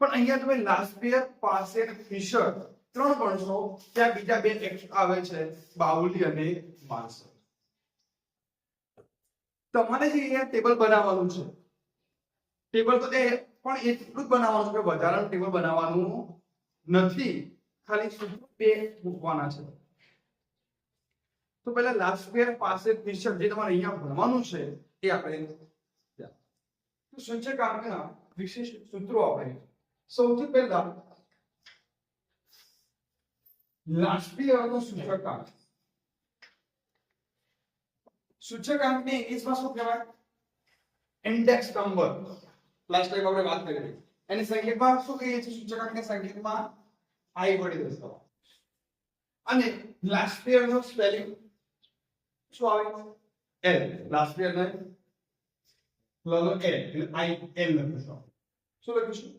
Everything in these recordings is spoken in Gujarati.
પણ અહીંયા તમે લાસ્પિયર પાસે અને ફિશર ત્રણ ભણશો ત્યાં બીજા બે આવે છે, બાઉલી અને માર્સલ તમારે જે અહીંયા ટેબલ બનાવવાનું છે ટેબલ તો તે પણ એટલું જ બનાવવાનું છે કે વધારાનું ટેબલ બનાવવાનું નથી, ખાલી બે મૂકવાના છે. તો પહેલા લાસ્પિયર પાસે ફિશર જે તમારે અહીંયા ભણવાનું છે, એ આપણે સંચય સૂચકાંકના વિશેષ સૂત્રો આપણે સૌથી પહેલા લાસ્પિયરનો સૂચકાંક સૂચકાંકને ઇંગ્લિશમાં શું કહેવાય ઇન્ડેક્સ નંબર લાસ્ટ ટાઈમ આપણે વાત કરી હતી એની સંકેતમાં શું કહીએ છીએ સૂચકાંકને સંકેતમાં આઈ વડે દર્શાવો અને લાસ્પિયરનો સ્પેલિંગ શું આવે એલ લાસ્પિયરને લલો એલ એટલે આઈ એલ લખીશું શું લખીશું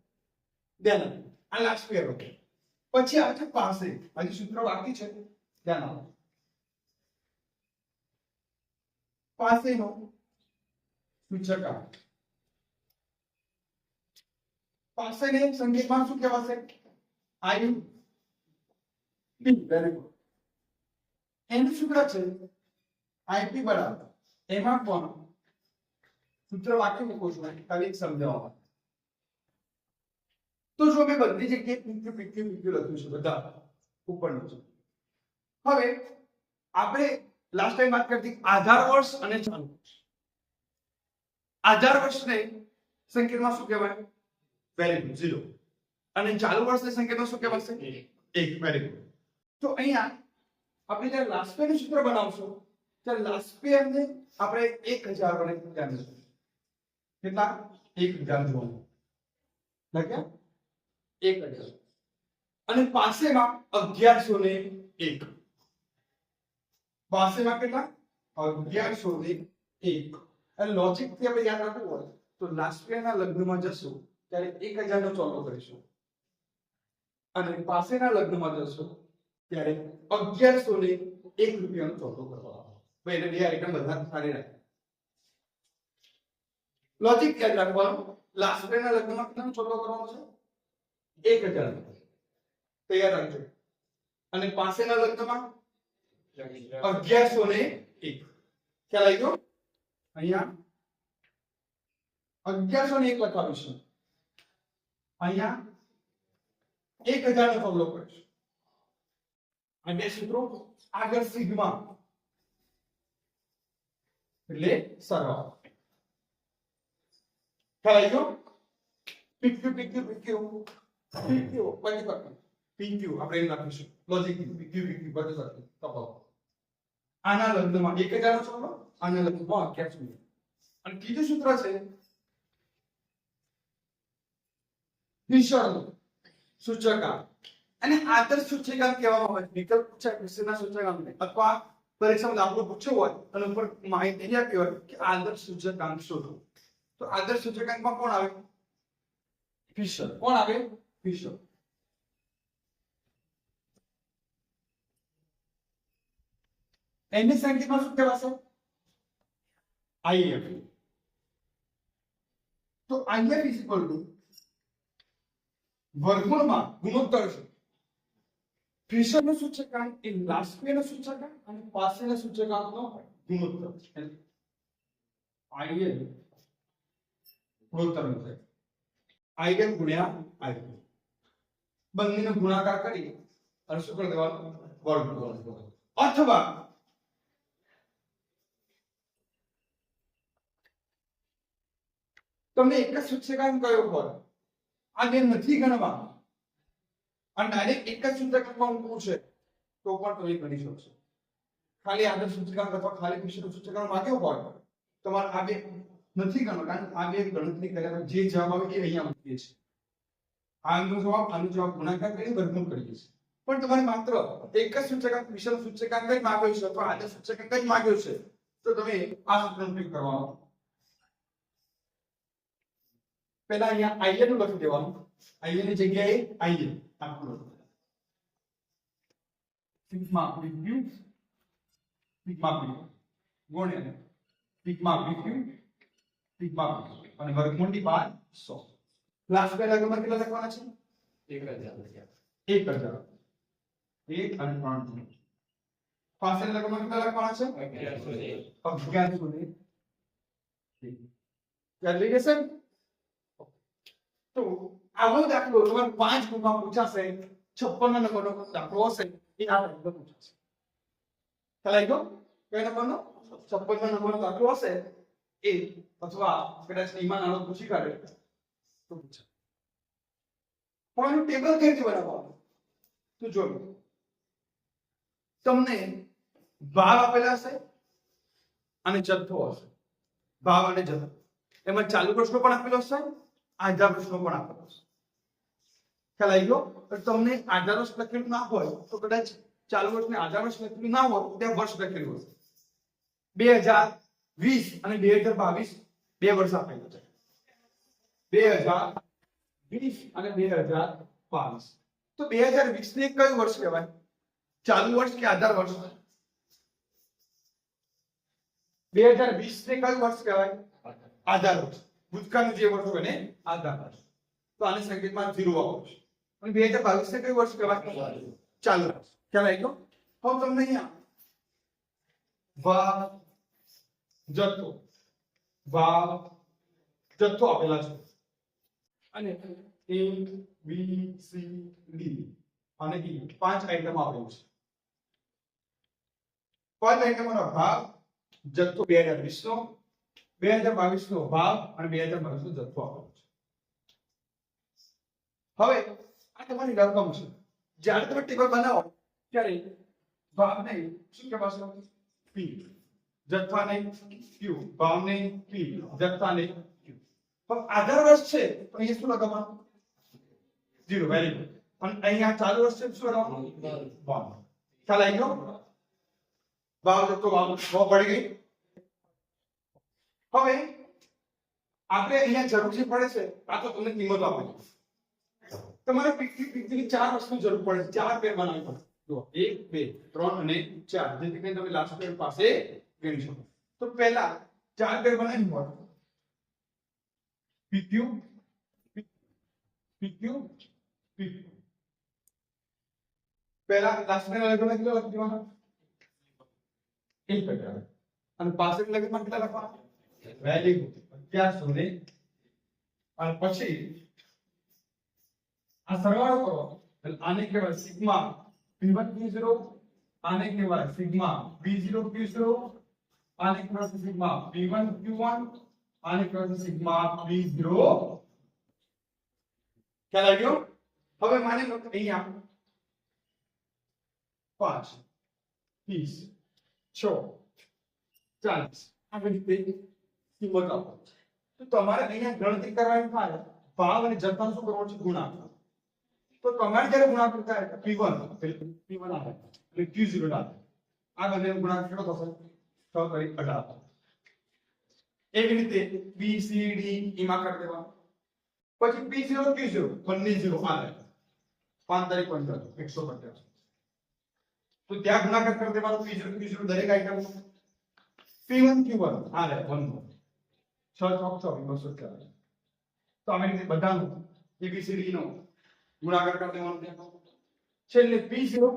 ધ્યાન આપજો આ લાસ્ટ પેર હતો પછી આવે છે પાસે હજી સૂત્ર બાકી છે ધ્યાન આપો પાસેનો સૂચકાંક પાસેને સંકેતમાં શું કહેવાશે આયુ પી વેરી ગુડ એનું સૂત્ર છે આઈપી બરાબર એમાં પણ સૂત્ર વાક્ય મૂકો છો ખાલી એક સમજાવવા માટે. તો જો મેં બધી જગ્યાએ પીક્યુ પીક્યુ પીક્યુ લખ્યું છે બધા ઉપરનું છે હવે આપણે લાસ્ટ ટાઈમ વાત કરતી આધાર વર્ષ અને ચાલુ વર્ષ આધાર વર્ષને સંકેતમાં શું કહેવાય વેરી ગુડ ઝીરો અને ચાલુ વર્ષને સંકેતમાં શું કહેવાશે એક વેરી ગુડ તો અહીંયા આપણે જ્યારે લાસ્ટ પેનું સૂત્ર બનાવશો ત્યારે લાસ્ટ પેને આપણે એક હજાર વડે જાણીશું કેટલા એક હજાર જોવાનું લખ્યા એક હજાર અને પાસેમાં અગિયારસો ને એક. પાસેમાં કેટલા? અગિયારસો ને એક. અને લોજિકથી આપણે યાદ રાખવું હોય તો લાસ્ટ ના લગ્નમાં જશું, ત્યારે એક હજાર નો ચોલો કરીશું. અને પાસેના લગ્નમાં જશું, ત્યારે અગિયારસો ને એક રૂપિયાનો ચોલો કરવાનો. એટલે બે આઈટમ બધા સારી રાખે. લોજિક યાદ રાખવાનું લાસ્ટ ના લગ્નમાં કેટલાનો ચોલો કરવાનો છે? એક હજાર તૈયાર રાખજો. અને પાસેના લગ્નમાં અગિયારસો ને એક. ખ્યાલ આવી ગયો? અહીંયા અગિયારસો ને એક લખાવીશું અહીંયા એક હજાર નો ફોલો કરીશું અને બે સૂત્રો આગળ સિગ્મા. એટલે સરવાળો. ખ્યાલ આવી ગયો? PQ PQ PQ. આના લગ્નમાં એક હજાર નો આના લગ્નમાં અગિયાર સૂત્ર સૂચકાંક. અને આદર્શ સૂચકાંક કહેવામાં આવે છે. વિકલ્પ પૂછાય વિશેના સૂચકાંકને. પરીક્ષામાં દાખલો પૂછ્યો હોય, અને ઉપર માહિતી આપી હોય, કે આદર્શ સૂચકાંક શોધો. તો આદર્શ સૂચકાંકમાં કોણ આવે? કોણ આવે? ફિશર એની સંખ્યામાં શું કહેવાશે આઈએફ તો આઈએફ ઇઝ ઇક્વલ ટુ વર્ગમૂળમાં ગુણોત્તર છે ફિશરનું સૂચકાંક એ લાસ્ટનું સૂચકાંક અને પાસેના સૂચકાંકનો ગુણોત્તર છે આઈએલ ગુણોત્તર થાય આઈએલ ગુણ્યા આઈએલ બંનેનો ગુણાકાર કરી અને શું કરી દેવાનું વર્ગમૂળ અથવા તમને એક જ સૂચકાંક કયો હોય? આ બે નથી ગણવા અને ડાયરેક્ટ એક જ સૂચકાંકમાં મૂકવું છે, તો પણ તમે ગણી શકશો. ખાલી આગળ સૂચકાંક અથવા ખાલી પીછળનો સૂચકાંક માગ્યો હોય, તમારે આ બે નથી ગણવા કારણ આ બે ગણતરી કર્યા જે જવાબ આવે એ અહીંયા મૂકીએ છીએ. આનો જવાબ આનો જવાબ ગુણાકાર કરી વર્ગમૂળ કરીએ છીએ પણ તમારે માત્ર એક જ સૂચકાંક વિષમ સૂચકાંક જ માંગ્યો છે, અથવા આદર સૂચકાંક જ માંગ્યો છે. તો તમે આ સૂત્રનો ઉપયોગ કરવાનો પહેલા અહીંયા આઈએનનું લખી દેવાનું. આઈએનની જગ્યાએ આઈએન આખું લખી સિગ્મા પીક્યુ સિગ્મા પી ગુણ્યા સિગ્મા પીક્યુ સિગ્મા અને વર્ગમૂળની બાર 100 लास्ट पे लगभग कितना लगवाना चाहिए एक कर जाओ एक कर जाओ एक and one पास से लगभग कितना लगवाना चाहिए अब क्या सुने कैलकुलेशन तो अब देखो तुम्हारे पांच गुना पूछा से छप्पन नंबर को दाखलो से यहाँ पर पूछा से चलाइए तो क्या नंबर नो छप्पन नंबर दाखलो से ए अथवा कदाचित ईमान आरोप पूछी करे પણ ટેબલ કઈ રીતે બનાવવાનું? તો જો તમને ભાવ આપેલા હશે અને જથ્થો હશે. ભાવ અને જથ્થો. એમાં ચાલુ પ્રશ્નો પણ આપેલો હશે, આધા પ્રશ્નો પણ આપેલો હશે. ખ્યાલ આવી ગયો? તમને આધા વર્ષ લખેલું ના હોય, તો કદાચ ચાલુ વર્ષને આધા વર્ષ લખેલું ના હોય ત્યાં વર્ષ લખેલું હશે. બે હજાર વીસ અને બે હજાર બાવીસ બે વર્ષ આપેલું છે. બે હજાર બાવીસ. ને કયું વર્ષ કહેવાય? ચાલુ કહેવાય? કહેવાય? ચાલુ વર્ષ. ખ્યાલ ગયો? હવે તમને ભાવ જથ્થો. વાવ જથ્થો આપેલા છે. અને એ બી સી ડી અને ઈ પાંચ આઈટમ આપેલું છે. પાંચ આઈટમોનો ભાવ જથ્થો બે હજાર વીસ બે હજાર બાવીસ ભાવ અને બે હજાર બાવીસ જથ્થો આપેલો છે. હવે આ તમારી રકમ છે જ્યારે તમે ટેબલ બનાવો, ત્યારે ભાવને શું કહેવાશે? પી જથ્થાને ક્યુ ભાવને પી જથ્થાને ક્યુ પણ આધાર વર્ષ છે તો અહીંયા શું લગાવવાનું જીરો વેરી ગુડ પણ અહીંયા ચાલુ વર્ષ છે શું લગાવવાનું વાવ ખ્યાલ આવી ગયો? વાવ જતો વાવ ભાવ પડી ગઈ. હવે આપણે અહીંયા જરૂર જે પડે છે આ તો તમને કિંમત આપવાની. તમારે પીકથી પીકથી ચાર વસ્તુ જરૂર પડે છે ચાર પેર બનાવી પડે. જો એક બે ત્રણ અને ચાર. જેથી કરીને તમે લાસ્ટ પેર પાસે ગણી શકો. તો પહેલા ચાર પેર બનાવી હોય પીક્યુ પીક્યુ પીક્યુ પહેલા લાસ્ટ પેર લગભગ કેટલા લખી દેવાના એક પેર અને પાછળ લગભગ કેટલા લખવાના વેરી ગુડ અગિયારસો ને અને પછી આ સરવાળો કરો એટલે આને કહેવાય સિગ્મા p1 p0 આને કહેવાય સિગ્મા b0 q0 આને કહેવાય સિગ્મા p1 q1 આને કહેવાય સિગ્મા p0 ખ્યાલ આવી ગયો હવે માની લો કે અહીંયા પાંચ ત્રીસ છ ચાલીસ આવી રીતે કિંમત આપો તો તમારે અહીંયા ગણતરી કરવાની થાય ભાવ અને જથ્થાનો શું કરવાનો છે ગુણાકાર તો તમારે જ્યારે ગુણાકાર થાય P1 P1 આવે એટલે Q0 આવે આ બંનેનો ગુણાકાર કેટલો થશે 6 કરી 18 એવી રીતે B C D એમાં કરી દેવાનું પછી P0 Q0 બંને 0 આવે 5 તારીખ 15 150 તો ત્યાં ગુણાકાર કરી દેવાનો P0 Q0 દરેક આઈટમ P1 Q1 આવે 1 6 ચોક 24 240 તો આવી રીતે બધાનું ABCD નો ગુણાકાર કરી દેવાનો ત્યાં છેલ્લે P0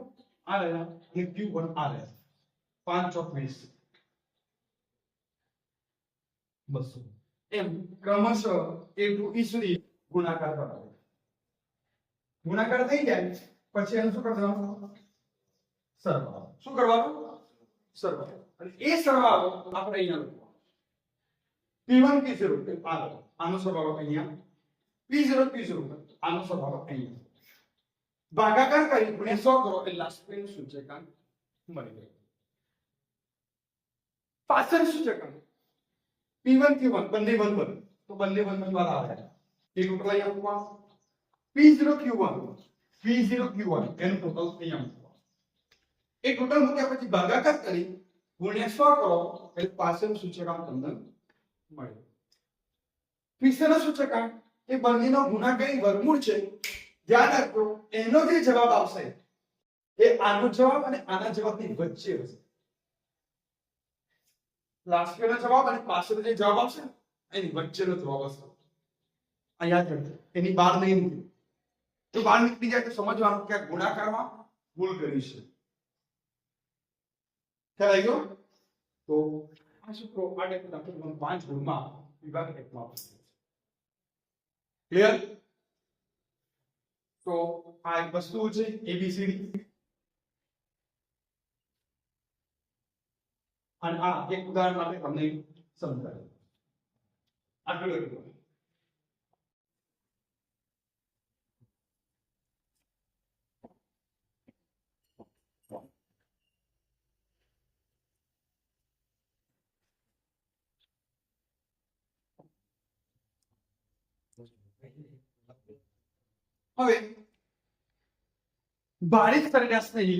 આ રહ્યા અને Q1 આ રહ્યા પાંચ ચોક વીસ બસો એમ ક્રમશઃ એ ટુ ઈ સુધી ગુણાકાર કરાવે ગુણાકાર થઈ જાય પછી એનું શું કરવાનું સરવાળો શું કરવાનું સરવાળો અને એ સરવાળો આપણે અહીંયા લખવાનો P1 P0 આનો આનો સરવાળો અહીંયા P0 P0 આનો સરવાળો અહીંયા ભાગાકાર કરી ગુણ્યા 100 કરો એટલે લાસ્ટ પેન સૂચકાંક મળી ગયો પાછળ સૂચકાંક P1 Q1 બંને 1 1 તો બંને 1 1 વાળા આવે. એ ટોટલ અહીંયા મૂકવાનું P0 Q1 P0 Q1 એનું ટોટલ અહીંયા મૂકવાનું. એ ટોટલ મૂક્યા પછી ભાગાકાર કરી ગુણ્યા 100 કરો, એટલે પાછળનું સૂચકાંક તમને મળે પિસ્તાના સૂચકાંક એ બંનેનો ગુણાકારી વર્ગમૂળ છે. ધ્યાન રાખજો, એનો જે જવાબ આવશે, એ આનો જવાબ અને આના જવાબની વચ્ચે હશે. લાસ્ટ નો જવાબ અને પાછળ જે જવાબ આવશે એની વચ્ચેનો જવાબ આવશે. આ યાદ એની બહાર નહીં નીકળે. તો બહાર નીકળી જાય તો સમજવાનું કે ગુણાકારમાં ભૂલ કરી છે. ખ્યાલ આવી ગયો? તો આ સૂત્રો આ ટાઈપના પાંચ ગુણમાં વિભાગ એકમાં ક્લિયર તો આ એક વસ્તુ છે એબીસીડી અને આ એક ઉદાહરણ માટે તમને સમજાવ્યું આગળ વધો. હવે બારીક સરેરાશની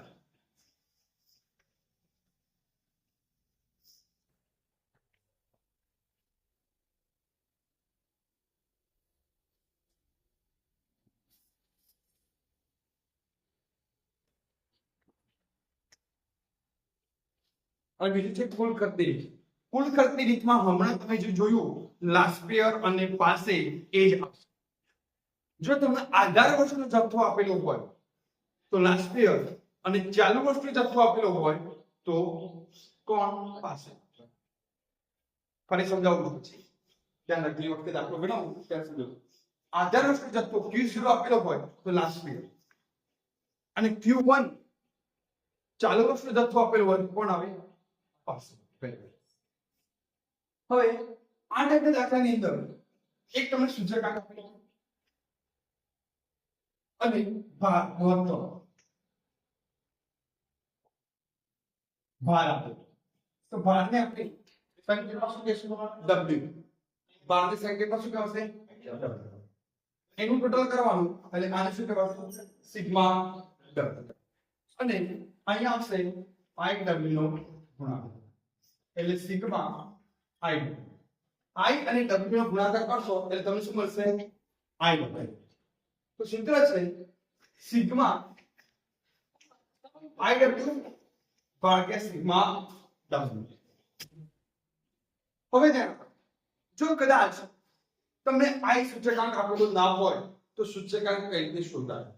અને બીજું છે કુલ ખર્ચની રીત. કુલ કરતી રીતમાં હમણાં તમે જે જોયું લાસ્ટ યર અને પાસે એ જ જો તમને આધાર વર્ષનો જથ્થો આપેલો હોય, તો લાસ્ટ યર અને ચાલુ વર્ષનો જથ્થો આપેલો હોય, તો કોણ પાસે? ફરી સમજાવું પછી. ત્યાં એ વખતે દાખલો બનાવું ત્યાં સમજો આધાર વર્ષનો જથ્થો Q0 આપેલો હોય, તો લાસ્ટ યર અને Q1 ચાલુ વર્ષનો જથ્થો આપેલો હોય કોણ આવે? પાસે હવે આ ટાઈપના દાખલાની અંદર એક તમને સૂચકાંક આપેલો અને ભાર મહત્તમ ભાર આપેલો તો ભારને આપણે સંકેતમાં શું કહેશું W ભારને સંકેતમાં શું કહેવાશે એનું ટોટલ કરવાનું એટલે આને શું કહેવાશે સિગ્મા W અને અહીંયા આવશે IW નો ગુણાકાર એટલે સિગ્મા આઈ આઈ અને ડબલ્યુ નો ગુણાકાર કરશો એટલે તમને શું મળશે આઈ મળશે તો સૂત્ર છે સિગ્મા આઈ ડબલ્યુ ભાગ્યા સિગ્મા ડબલ્યુ હવે ધ્યાન રાખો. જો કદાચ તમને આઈ સૂચકાંક આપેલું ના હોય તો સૂચકાંક કઈ રીતે શોધાય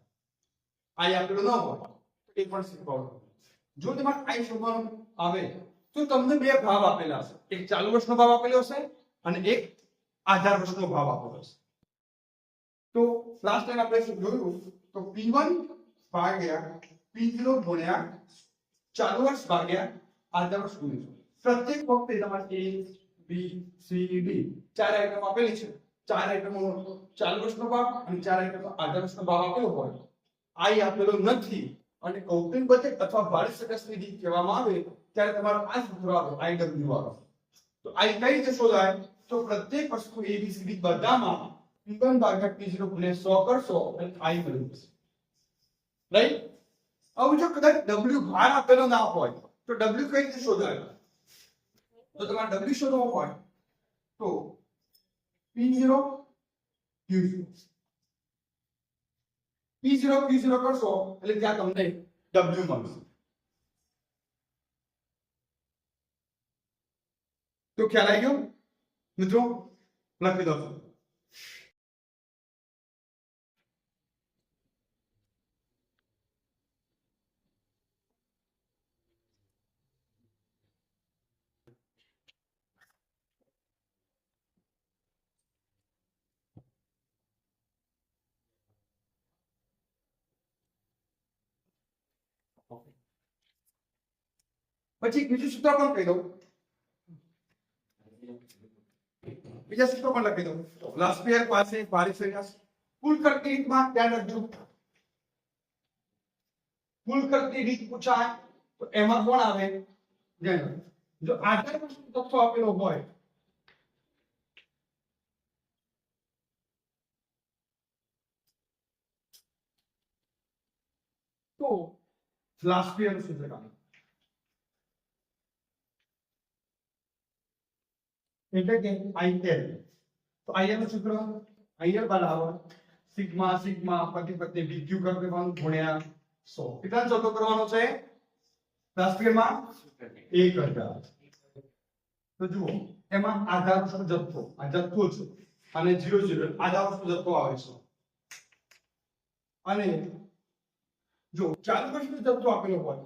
આઈ આપેલું ન હોય તો એ પણ શીખવાનું જો તમારે આઈ શોધવાનું આવે તો તમને બે ભાવ આપેલા હશે? એક ચાલુ વર્ષનો ભાવ આપેલો હશે અને એક આધાર વર્ષનો ભાવ આપેલો હશે. તો લાસ્ટ ટાઈમ આપણે શું જોયું? તો P1 ભાગ્યા P0 ગુણ્યા ચાલુ વર્ષ ભાગ્યા આધાર વર્ષ ગુણ્યા પ્રત્યેક વખતે તમારે A, B, C, D ચાર આઈટમ આપેલી છે. ચાર આઈટમો ચાલુ વર્ષનો ભાવ અને ચાર આઈટમો આધાર વર્ષનો ભાવ આપેલો હોય. આઈ આપેલો નથી. અને કૌટુંબિક બજેટ અથવા ભારત સરકારની નિધિ કહેવામાં આવે ત્યારે તમારો આ સૂત્ર આવે આઈડબ્લ્યુ વાળો તો આઈ કઈ રીતે શોધાય તો પ્રત્યેક વસ્તુ એબીસીડી બધામાં P1 ભાગ્યા P0 ગુણ્યા 100 કરશો એટલે આઈ મળી જશે રાઈટ હવે જો કદાચ W ભાર આપેલો ના હોય તો W કઈ રીતે શોધાય તો તમારે W શોધવો હોય તો P0 Q0 P0 Q0 કરશો એટલે ત્યાં તમને W મળશે તો ખ્યાલ આવી ગયો? મિત્રો લખી દો. પછી બીજું સૂત્ર પણ કહી દઉં? બીજા સૂત્રો પણ લખી દઉં લાસ્પિયર પાસે ભારી સરેરાશ કુલ કરતી રીતમાં ધ્યાન રાખજો કુલ કરતી રીત પૂછાય તો એમાં કોણ આવે ધ્યાન રાખજો. જો આધાર વસ્તુ તત્વ આપેલો હોય તો લાસ્પિયર સૂચક આવે એટલે કે તો આઈએલ સૂત્ર આઈએલ બરાબર સિગ્મા સિગ્મા, પતિ પત્ની બીક્યુ કરી દેવાનું ગુણ્યા સો. કેટલા ચોથો કરવાનો છે? રાષ્ટ્રીયમાં 1000 તો જુઓ, એમાં આધાર પર જથ્થો. આ જથ્થો છે. અને 00 આધાર પર જથ્થો આવે છે. અને જો ચાલુ વર્ષનો જથ્થો આપેલો હોય.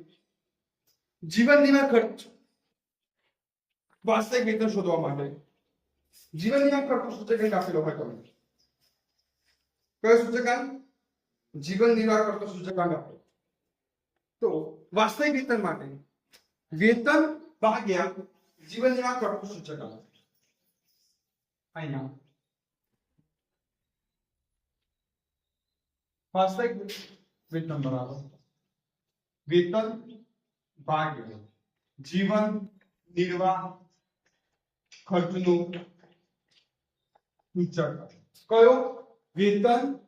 જીવન વીમા ખર્ચ વાસ્તવિક વેતન શોધવા માટે જીવન વીમા ખર્ચનો સૂચકાંક આપેલો હોય તમને કયો સૂચકાંક જીવન નિર્વાહ કરતો સૂચકાંક આપો તો વાસ્તવિક વેતન માટે વેતન ભાગ્યા જીવન નિર્વાહ કરતો સૂચકાંક અહીંયા વાસ્તવિક વેતન બરાબર વેતન ભાગ્ય. જીવન, નિર્વાહ, ખર્ચનું સૂચક કયો? વેતન,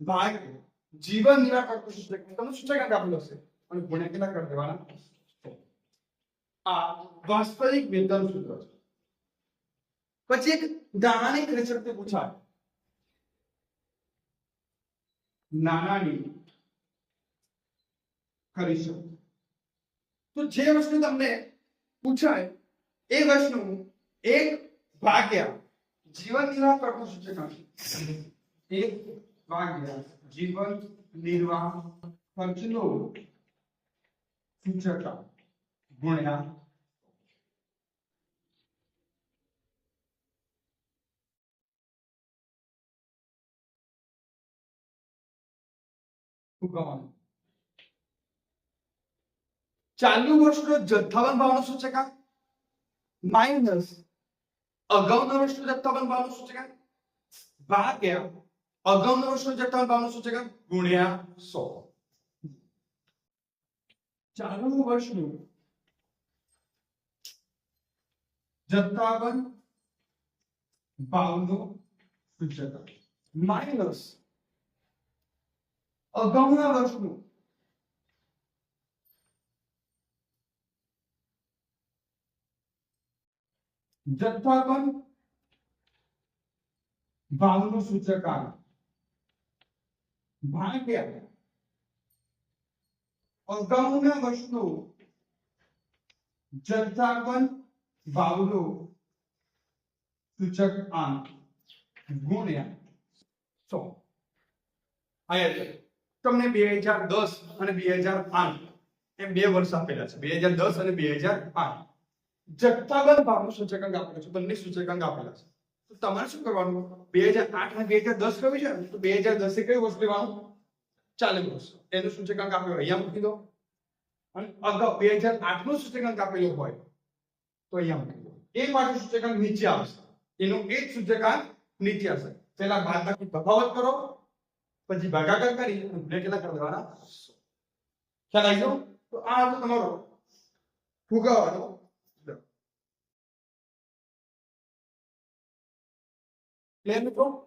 ભાગ્ય. જીવન નિર્વાહ ખર્ચનું સૂચક તમને સૂચકાંક આપેલો છે અને ગુણ્યા કેટલા કરી દેવાના? આ વાસ્તવિક વેતન સૂત્ર છે. પછી એક દાણાની ખરીદ પૂછાય. નાનાની ખરી શકો તો જે વસ્તુ તમને પૂછાય એ વસ્તુ એક ભાગ્યા જીવન નિર્વાહ કરતો સૂચકાંક એક ભાગ્યા જીવન નિર્વાહ ખર્ચનો સૂચકાંક ગુણ્યા શું કહેવાનું ચાલુ વર્ષનો જથ્થાબંધ ભાવનો સૂચકાંક માઇનસ અગાઉના વર્ષનો જથ્થાબંધ ભાવનો સૂચકાંક ભાગ્યા અગાઉના વર્ષનો જથ્થાબંધ ભાવનો સૂચકાંક ગુણ્યા 100 ચાલુ વર્ષનું જથ્થાબંધ ભાવનો સૂચકાંક માઇનસ અગાઉના વર્ષનું જથ્થાબંધ ભાવનું સૂચકાંક ભાગ્યા અગાઉના વર્ષનું જથ્થાબંધ ભાવનું સૂચકાંક ગુણ્યા સો અહીંયા તમને બે હજાર દસ અને બે હજાર આઠ એમ બે વર્ષ આપેલા છે બે હજાર દસ અને બે હજાર આઠ જથ્થાબંધ ભાવનો સૂચકાંક આપેલો છે, બંને સૂચકાંક આપેલા છે. તો તમારે શું કરવાનું? બે હજાર આઠ અને બે હજાર દસ કયું છે? તો બે હજાર દસે કયું વર્ષ લેવાનું? ચાલુ વર્ષ. એનું સૂચકાંક આપ્યો અહીંયા મૂકી દો. અને અગાઉ બે હજાર આઠનું સૂચકાંક આપેલું હોય, તો અહીંયા મૂકી દો. એ માટે સૂચકાંક નીચે આવશે. એનું એ જ સૂચકાંક નીચે આવશે. પહેલા બાદબાકી તફાવત કરો, પછી ભાગાકાર કરી બે કેટલા કરી દેવાના? ખ્યાલ આવી તો આ હતો તમારો ફુગાવાનો polêmico,